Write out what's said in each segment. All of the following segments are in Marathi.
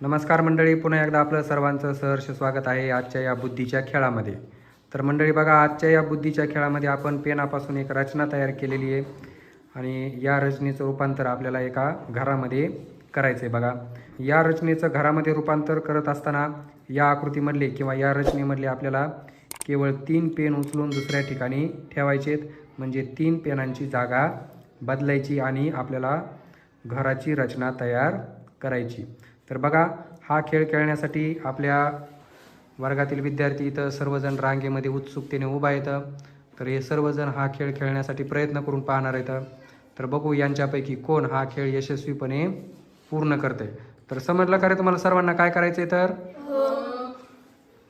नमस्कार मंडळी पुन्हा एकदा आपलं सर्वांचं सहर्ष स्वागत आहे आजच्या या बुद्धीच्या खेळामध्ये. तर मंडळी बघा आजच्या या बुद्धीच्या खेळामध्ये आपण पेनापासून एक रचना तयार केलेली आहे आणि या रचनेचं रूपांतर आपल्याला एका घरामध्ये करायचं आहे बघा. या रचनेचं घरामध्ये रूपांतर करत असताना या आकृतीमधले किंवा या रचनेमधले आपल्याला केवळ तीन पेन उचलून दुसऱ्या ठिकाणी ठेवायचे म्हणजे तीन पेनांची जागा बदलायची आणि आपल्याला घराची रचना तयार करायची. तर बघा हा खेळ खेळण्यासाठी आपल्या वर्गातील विद्यार्थी इथं सर्वजण रांगेमध्ये उत्सुकतेने उभा येतं तर हे सर्वजण हा खेळ खेळण्यासाठी प्रयत्न करून पाहणार आहेत. तर बघू यांच्यापैकी कोण हा खेळ यशस्वीपणे पूर्ण करते तर समजलं का रे तुम्हाला सर्वांना काय करायचं आहे तर?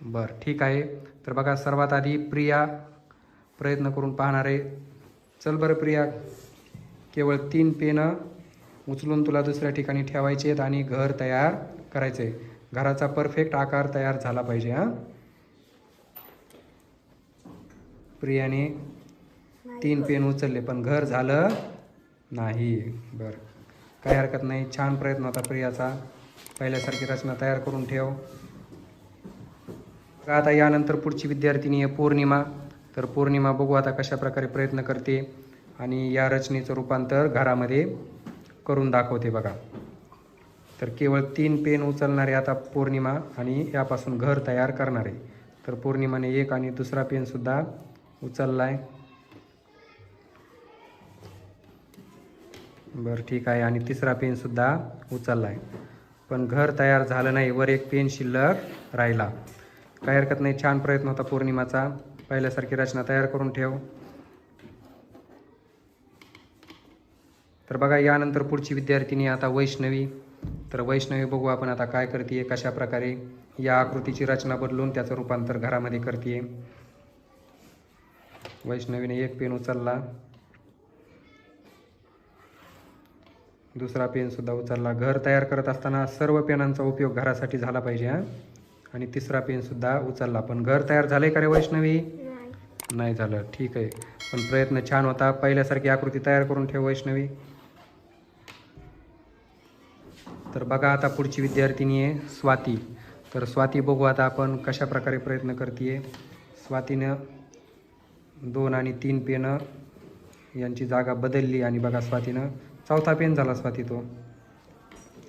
बरं ठीक आहे. तर बघा सर्वात आधी प्रिया प्रयत्न करून पाहणार आहे. चल बरं प्रिया केवळ तीन पेनं उचलून तुला दुसऱ्या ठिकाणी ठेवायचे आहेत आणि घर तयार करायचे. आहे. घराचा परफेक्ट आकार तयार झाला पाहिजे हां? प्रियाने तीन पेन उचलले पण घर झालं नाही. बरं. काही हरकत नाही. छान प्रयत्न होता प्रियाचा. पहिल्यासारखी रचना तयार करून ठेव. आता यानंतर पुढची विद्यार्थिनी आहे पौर्णिमा. तर पौर्णिमा बघू आता कशा प्रकारे प्रयत्न करते आणि या रचनेचं रूपांतर घरामध्ये करून दाखवते बघा. तर केवळ तीन पेन उचलणारे आता पौर्णिमा आणि यापासून घर तयार करणारे. तर पौर्णिमाने एक आणि दुसरा पेनसुद्धा उचलला आहे बरं ठीक आहे. आणि तिसरा पेनसुद्धा उचलला आहे पण घर तयार झालं नाही वर एक पेन शिल्लक राहिला. काही हरकत नाही छान प्रयत्न होता पौर्णिमाचा. पहिल्यासारखी रचना तयार करून ठेव. तर बघा यानंतर पुढची विद्यार्थिनी आता वैष्णवी. तर वैष्णवी बघू आपण आता काय करते कशा प्रकारे या आकृतीची रचना बदलून त्याचं रूपांतर घरामध्ये करते वैष्णवीने एक पेन उचलला. दुसरा पेन सुद्धा उचलला. घर तयार करत असताना सर्व पेनांचा उपयोग घरासाठी झाला पाहिजे हा. आणि तिसरा पेन सुद्धा उचलला. पण घर तयार झालंय का रे वैष्णवी? नाही झालं. ठीक आहे. पण प्रयत्न छान होता. पहिल्यासारखी आकृती तयार करून ठेव वैष्णवी. तर बघा आता पुढची विद्यार्थिनी आहे स्वाती. तर स्वाती बघू आता आपण कशा प्रकारे प्रयत्न करते स्वातीनं दोन आणि तीन पेनं यांची जागा बदलली आणि बघा स्वातीनं चौथा पेन झाला स्वाती तो.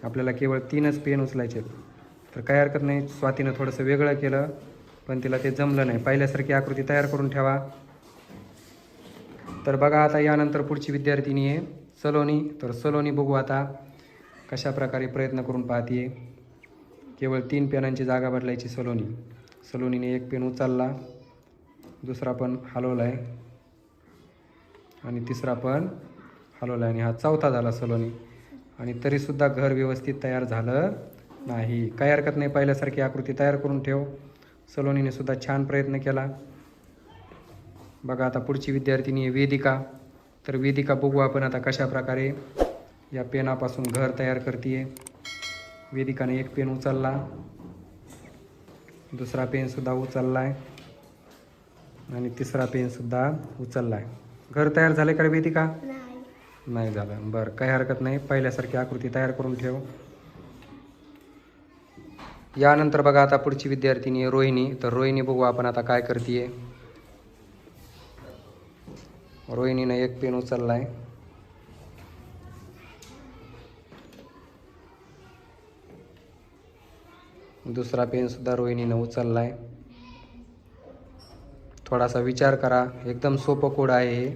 आपल्याला केवळ तीनच पेन उचलायचे तर काही हरकत नाही स्वातीनं थोडंसं वेगळं केलं पण तिला ते जमलं नाही. पहिल्यासारखी आकृती तयार करून ठेवा. तर बघा आता यानंतर पुढची विद्यार्थिनी आहे सलोनी. तर सलोनी बघू आता कशा प्रकारे प्रयत्न करून पाहते केवळ तीन पेनांची जागा बदलायची सलोनी. सलोनीने एक पेन उचलला दुसरा पण हलवला आहे आणि तिसरा पण हलवला आहे आणि हा चौथा झाला सलोनी. आणि तरीसुद्धा घर व्यवस्थित तयार झालं नाही. काही हरकत नाही पहिल्यासारखी आकृती तयार करून ठेव. सलोनीने सुद्धा छान प्रयत्न केला. बघा आता पुढची विद्यार्थिनी आहे वेदिका. तर वेदिका बघू आपण आता कशा प्रकारे या पेनापासून घर तयार करते वेदिकाने एक पेन उचलला. दुसरा पेनसुद्धा उचलला आहे आणि तिसरा पेनसुद्धा उचलला आहे घर तयार झाले का वेदिका? नाही. झालं. बरं काही हरकत नाही. पहिल्यासारखी आकृती तयार करून ठेव. यानंतर बघा आता पुढची विद्यार्थिनी आहे रोहिणी. तर रोहिणी बघू आपण आता काय करते रोहिणीनं एक पेन उचलला आहे दुसरा पेन सुद्धा रोहिणीनं उचलला आहे थोडासा विचार करा. एकदम सोपं कोड आहे हे.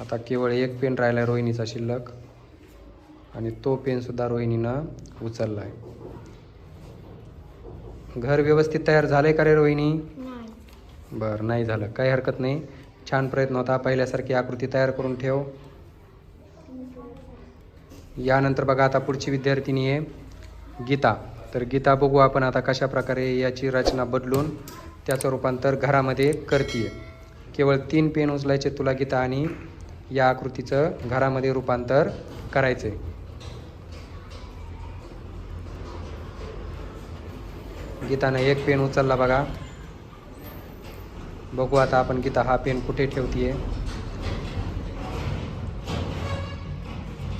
आता केवळ एक पेन राहिला आहे रोहिणीचा शिल्लक. आणि तो पेनसुद्धा रोहिणीनं उचलला आहे घर व्यवस्थित तयार झालंय का रे रोहिणी? बरं नाही झालं. काही हरकत नाही. छान प्रयत्न होता. पहिल्यासारखी आकृती तयार करून ठेव. यानंतर बघा आता पुढची विद्यार्थिनी आहे गीता. तर गीता बघू आपण आता कशा प्रकारे याची रचना बदलून त्याचं रूपांतर घरामध्ये करते केवळ तीन पेन उचलायचे तुला गीता आणि या आकृतीचं घरामध्ये रूपांतर करायचंय. गीतानं एक पेन उचलला बघा. बघू आता आपण गीता हा पेन कुठे ठेवतीये?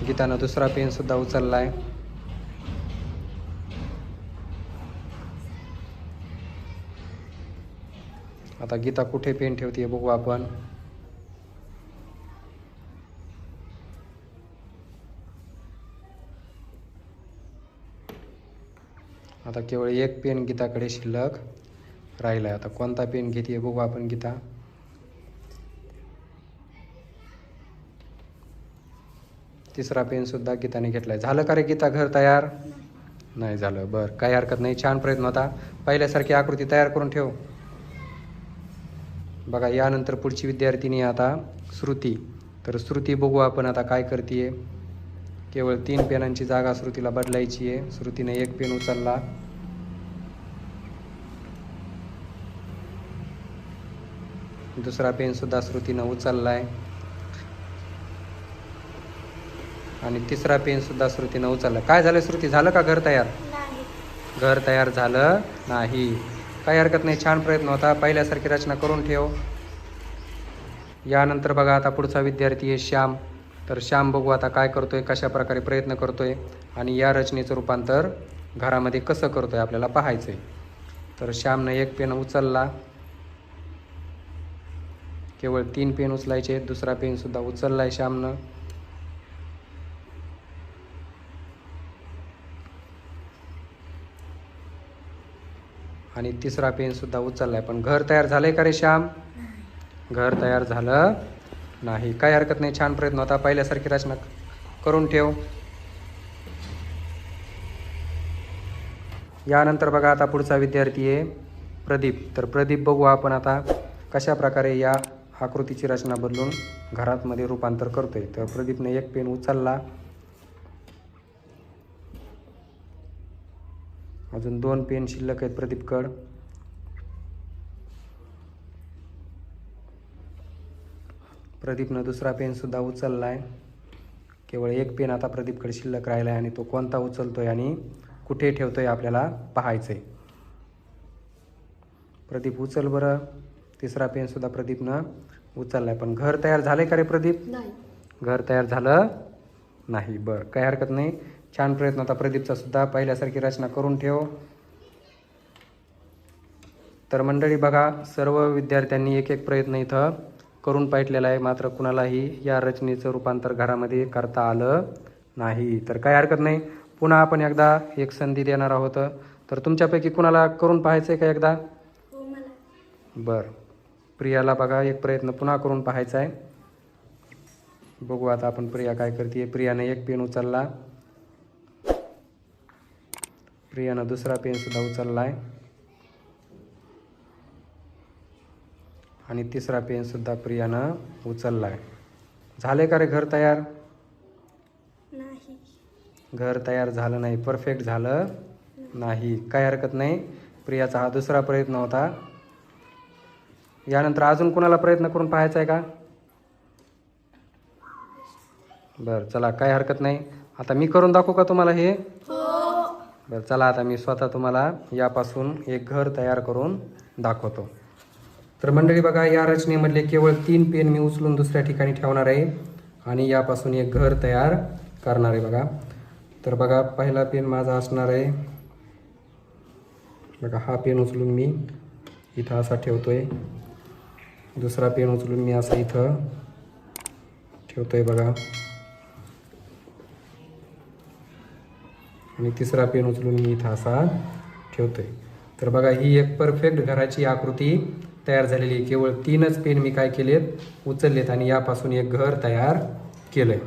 गीतानं दुसरा पेन सुद्धा आहे आता गीता कुठे पेन ठेवते बघू आपण. आता केवळ एक पेन गीताकडे शिल्लक राहिला आहे आता कोणता पेन घेते बघू आपण गीता. तिसरा पेनसुद्धा गीताने घेतला आहे झालं का रे गीता घर तयार? नाही झालं. बरं काही हरकत नाही. छान प्रयत्न होता. पहिल्यासारखी आकृती तयार करून ठेव. बघा यानंतर पुढची विद्यार्थिनी आहे आता श्रुती. तर श्रुती बघू आपण आता काय करते केवळ तीन पेनांची जागा श्रुतीला बदलायची आहे. श्रुतीने एक पेन उचलला. दुसरा पेन सुद्धा श्रुतीनं उचललाय. आणि तिसरा पेन सुद्धा श्रुतीनं उचलला काय झालं श्रुती? झालं का घर तयार? नाही. घर तयार झालं नाही. काही हरकत नाही. छान प्रयत्न होता. पहिल्यासारखी रचना करून ठेव. यानंतर बघा आता पुढचा विद्यार्थी आहे श्याम. तर श्याम बघू आता काय करतोय कशा प्रकारे प्रयत्न करतोय आणि या रचनेचं रूपांतर घरामध्ये कसं करतोय आपल्याला पाहायचंय. तर श्यामनं एक पेन उचलला. केवळ तीन पेन उचलायचे. दुसरा पेन सुद्धा उचललाय श्यामनं. आणि तिसरा पेन सुद्धा उचललाय. पण घर तयार झालंय का रे श्याम? घर तयार झालं नाही. काही हरकत नाही. छान प्रयत्न होता. पहिल्यासारखी रचना करून ठेव. यानंतर बघा आता पुढचा विद्यार्थी आहे प्रदीप. तर प्रदीप बघू आपण आता कशा प्रकारे या आकृतीची रचना बदलून घरात मध्ये रूपांतर करतोय. तर प्रदीपने एक पेन उचलला. अजून दोन पेन शिल्लक आहेत प्रदीपकड प्रदीपनं दुसरा पेन सुद्धा उचललाय. केवळ एक पेन आता प्रदीपकडे शिल्लक राहिला आहे आणि तो कोणता उचलतोय आणि कुठे ठेवतोय आपल्याला पाहायचंय. प्रदीप उचल बरं. तिसरा पेन सुद्धा प्रदीपनं उचललाय. पण घर तयार झालंय का रे प्रदीप? घर तयार झालं नाही. बरं काही हरकत नाही. छान प्रयत्न होता. प्रदीपचा सुद्धा पहिल्यासारखी रचना करून ठेव. तर मंडळी बघा सर्व विद्यार्थ्यांनी एक एक प्रयत्न इथं करून पाहिटलेला आहे. मात्र कुणालाही या रचनेचं रूपांतर घरामध्ये करता आलं नाही. तर काही हरकत नाही. पुन्हा आपण एकदा एक संधी देणार आहोत. तर तुमच्यापैकी कुणाला करून पाहायचं आहे का एकदा? बरं. प्रियाला बघा एक प्रयत्न पुन्हा करून पाहायचा आहे बघू आता आपण प्रिया काय करते प्रियाने एक पेन उचलला. प्रियानं दुसरा पेन सुद्धा उचलला आहे आणि तिसरा पेन सुद्धा प्रियानं उचलला आहे झाले का रे घर तयार? नाही. घर तयार झालं नाही. परफेक्ट झालं नाही. काय हरकत नाही. प्रियाचा हा दुसरा प्रयत्न होता. यानंतर अजून कोणाला प्रयत्न करून पाहायचा आहे का? बरं चला काय हरकत नाही. आता मी करून दाखवू का तुम्हाला हे. बरं चला आता मी स्वतः तुम्हाला यापासून एक घर तयार करून दाखवतो. तर मंडळी बघा या रचनेमधले केवळ तीन पेन मी उचलून दुसऱ्या ठिकाणी ठेवणार आहे आणि यापासून एक घर तयार करणार आहे बघा. तर बघा पहिला पेन माझा असणार आहे. बघा हा पेन उचलून मी इथं असा ठेवतो आहे दुसरा पेन उचलून मी असा इथं ठेवतो आहे बघा. आणि तिसरा पेन उचलून मी इथं असा ठेवतोय. तर बघा ही एक परफेक्ट घराची आकृती तयार झालेली आहे. केवळ तीनच पेन मी काय केलेत? उचललेत आणि यापासून एक घर तयार केलंय.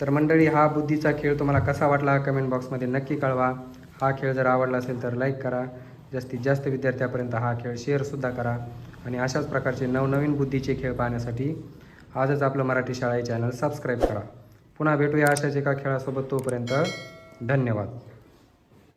तर मंडळी हा बुद्धीचा खेळ तुम्हाला कसा वाटला? कमेंट बॉक्समध्ये नक्की कळवा. हा खेळ जर आवडला असेल तर लाईक करा. जास्तीत जास्त विद्यार्थ्यापर्यंत हा खेळ शेअरसुद्धा करा. आणि अशाच प्रकारचे नवनवीन बुद्धीचे खेळ पाहण्यासाठी आजच आपलं मराठी शाळा चॅनल सबस्क्राईब करा. पुन्हा भेटूया अशाच एका खेळासोबत तोपर्यंत. धन्यवाद.